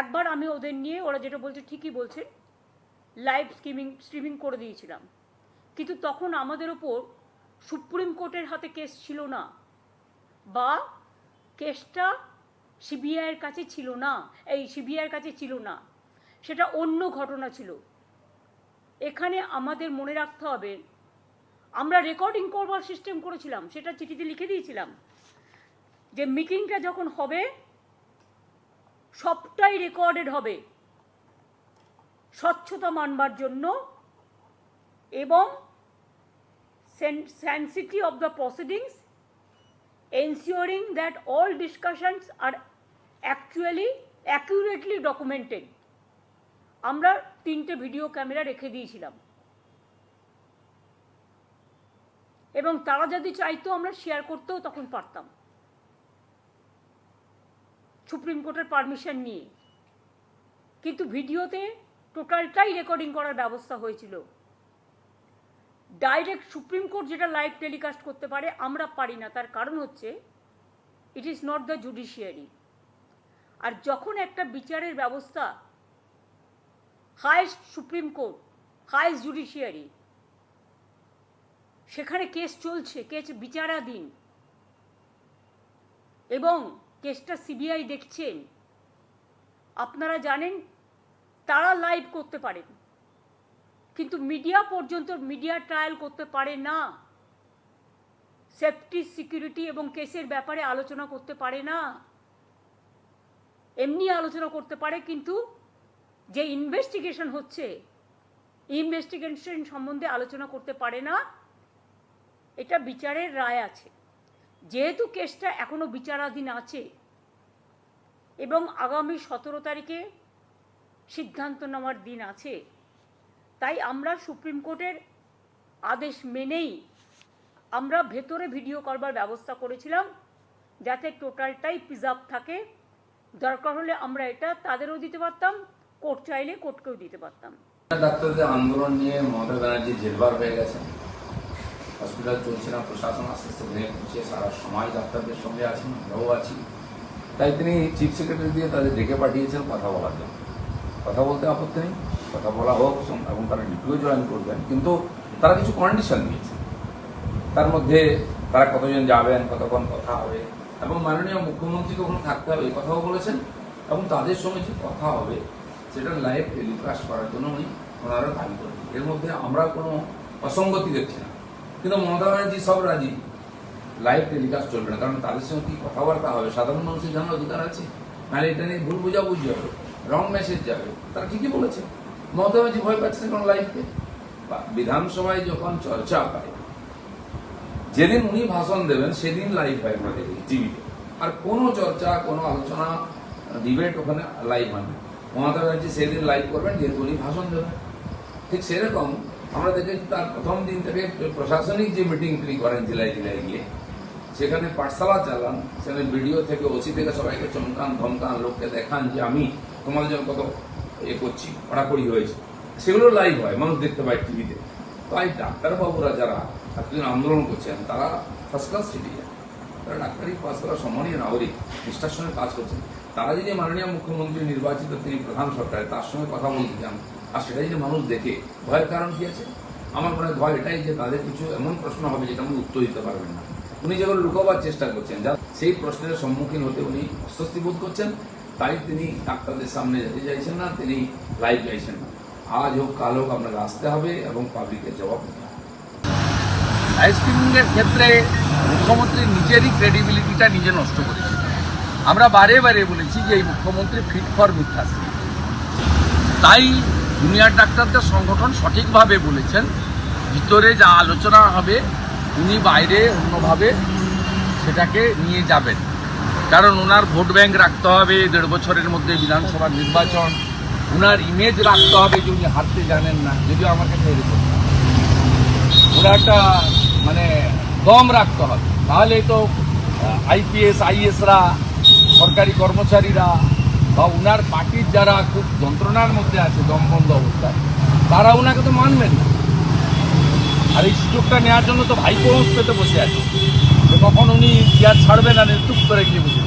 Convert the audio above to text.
একবার আমি ওদের নিয়ে, ওরা যেটা বলছে ঠিকই বলছে লাইভ স্ট্রিমিং স্ট্রিমিং করে দিয়েছিলাম। কিন্তু তখন আমাদের ওপর সুপ্রিম কোর্টের হাতে কেস ছিল না, বা কেসটা সিবিআইয়ের কাছে ছিল না, এই সিবিআইয়ের কাছে ছিল না, সেটা অন্য ঘটনা ছিল। এখানে আমাদের মনে রাখতে হবে, আমরা রেকর্ডিং করবার সিস্টেম করেছিলাম, সেটা চিঠিতে লিখে দিয়েছিলাম, যে মিটিংটা যখন হবে সবটাই রেকর্ডেড হবে। স্বচ্ছতা মানবার জন্য এবং sanctity of the proceedings ensuring that all discussions are actually, accurately documented আমরা তিনটে ভিডিও ক্যামেরা রেখে দিয়েছিলাম। এবং তারা যদি চাইতো আমরা শেয়ার করতেও তখন পারতাম। সুপ্রিম কোর্টের পারমিশন নিয়ে। কিন্তু ভিডিওতে টোটালটাই রেকর্ডিং করার ব্যবস্থা হয়েছিল। ডাইরেক্ট সুপ্রিম কোর্ট যেটা লাইভ টেলিকাস্ট করতে পারে, আমরা পারি না। তার কারণ হচ্ছে it is not the judiciary আর যখন একটা বিচারের ব্যবস্থা highest Supreme Court highest judiciary সেখানে কেস চলছে কেস বিচারাধীন। এবং কেসটা সিবিআই দেখছেন, আপনারা জানেন তারা লাইভ করতে পারেন। কিন্তু মিডিয়া পর্যন্ত মিডিয়া ট্রায়াল করতে পারে না। সেফটি সিকিউরিটি এবং কেসের ব্যাপারে আলোচনা করতে পারে না। এমনি আলোচনা করতে পারে, কিন্তু যে ইনভেস্টিগেশন হচ্ছে ইনভেস্টিগেশন সম্বন্ধে আলোচনা করতে পারে না, এটা বিচারের রায় আছে। যেহেতু কেসটা এখনও বিচারাধীন আছে এবং আগামী সতেরো তারিখে সিদ্ধান্ত নেওয়ার দিন আছে, তাই আমরা সুপ্রিম কোর্টের আদেশ মেনেই আমরা ভেতরে ভিডিও করবার ব্যবস্থা করেছিলাম যাতে টোটালটাই প্রিজার্ভ থাকে। দরকার হলে আমরা এটা তাদেরও দিতে পারতাম, কোর্ট চাইলে কোর্টকেও দিতে পারতাম। ডাক্তারদের আন্দোলন নিয়ে মমতা ব্যানার্জি জেলবার হয়ে গেছেন। হসপিটাল চলছে না, প্রশাসন আস্তে আস্তে ভেঙে পড়ছে সারা সমাজ ডাক্তারদের সঙ্গে আছেন আমরাও আছি। তাই তিনি চিফ সেক্রেটারি দিয়ে তাদের ডেকে পাঠিয়েছেন কথা বলার জন্য। কথা বলতে আপত্তি নেই, কথা বলা হোক এবং তারা ডিউটিও জয়েন করবেন, কিন্তু তারা কিছু কন্ডিশন দিয়েছে তার মধ্যে তারা কতজন যাবেন, কতক্ষণ কথা হবে, এবং মাননীয় মুখ্যমন্ত্রীকে ওখানে থাকতে হবে, এই কথাও বলেছেন, এবং তাদের সঙ্গে যে কথা হবে, সেটা লাইভ টেলিকাস্ট করার জন্য উনি ওনারা দাবি করেন এর মধ্যে আমরা কোনো অসঙ্গতি দেখছি না। কিন্তু মমতা ব্যানার্জি সব রাজি। লাইভ টেলিকাস্ট চলবে না, কারণ তাদের সঙ্গে কি কথাবার্তা হবে? সাধারণ মানুষের জানার অধিকার আছে? নাহলে এটা নিয়ে ভুল বোঝাবুঝি হবে রং মেসেজ যাবে। তারা ঠিকই বলেছে। মমতা ব্যানার্জি ভয় পাচ্ছে না কারণ লাইভকে বিধানসভায় যখন চর্চা হয়, যেদিন উনি ভাষণ দেবেন, সেদিন লাইভ হয় আমাদের টিভিতে। আর কোনো চর্চা, কোনো আলোচনা ডিবেট ওখানে লাইভ হয় না। মমতা ব্যানার্জি সেদিন লাইভ করবেন, যেহেতু উনি ভাষণ দেবেন। ঠিক সেরকম আমরা দেখেছি তার প্রথম দিন থেকে প্রশাসনিক যে মিটিং তিনি করেন জেলায় জেলায় গিয়ে, সেখানে পাঠশালা চালান, সেখানে ভিডিও থেকে ওসি থেকে সবাইকে চমকান, ধমকান, লোককে দেখান যে আমি তোমাদের জন্য কত এ করছি, কড়াকড়ি হয়েছে। সেগুলো লাইভ হয়, মানুষ দেখতে পায় টিভিতে তাই ডাক্তারবাবুরা যারা এতদিন আন্দোলন করছেন, তারা ফার্স্ট ক্লাস সিটিজেন তারা ডাক্তারি পাস করা সম্মানীয় নাগরিক, নিষ্ঠার সঙ্গে কাজ করছেন। তারা যদি মাননীয় মুখ্যমন্ত্রী নির্বাচিত তিনি প্রধান সরকারে, তার সঙ্গে কথা বলতে চান। আর সেটা যদি মানুষ দেখে, ভয়ের কারণ কি আছে? আমার মনে হয় ভয় এটাই যে তাদের কিছু এমন প্রশ্ন হবে যেটা উনি উত্তর দিতে পারবেন না। উনি যেগুলো লুকোবার চেষ্টা করছেন, যা সেই প্রশ্নের সম্মুখীন হতে উনি অস্বস্তি বোধ করছেন, তাই তিনি ডাক্তারদের সামনে যেতে চাইছেন না, তিনি লাইভ চাইছেন না। আজ হোক, কাল হোক আপনাকে আসতে হবে এবং পাবলিকের জবাব দিতে হবে। আইসক্রিমের ক্ষেত্রে মুখ্যমন্ত্রী নিজেরই ক্রেডিবিলিটিটা নিজে নষ্ট করেছে। আমরা বারে বারে বলেছি যে এই মুখ্যমন্ত্রী ফিট ফর মিথ্যাশ্রী তাই জুনিয়র ডাক্তারদের সংগঠন সঠিকভাবে বলেছেন, ভিতরে যা আলোচনা হবে, উনি বাইরে অন্যভাবে সেটাকে নিয়ে যাবেন। কারণ ওনার ভোট ব্যাংক রাখতে হবে, দেড় বছরের মধ্যে বিধানসভা নির্বাচন। ওনার ইমেজ রাখতে হবে যে উনি হারতে জানেন না, যদিও আমার কাছে এরকম। ওরা একটা মানে দম রাখতে হবে। তাহলে তো আইপিএস আইএসরা সরকারি কর্মচারীরা বা ওনার পার্টির যারা খুব যন্ত্রণার মধ্যে আছে, দমবন্ধ অবস্থায়, তারা ওনাকে তো মানবেন না। আর এই সুযোগটা নেওয়ার জন্য তো ভাইপো পেতে বসে আছে। তো কখন উনি চেয়ার ছাড়বেন আর চুপ করে গিয়ে বসে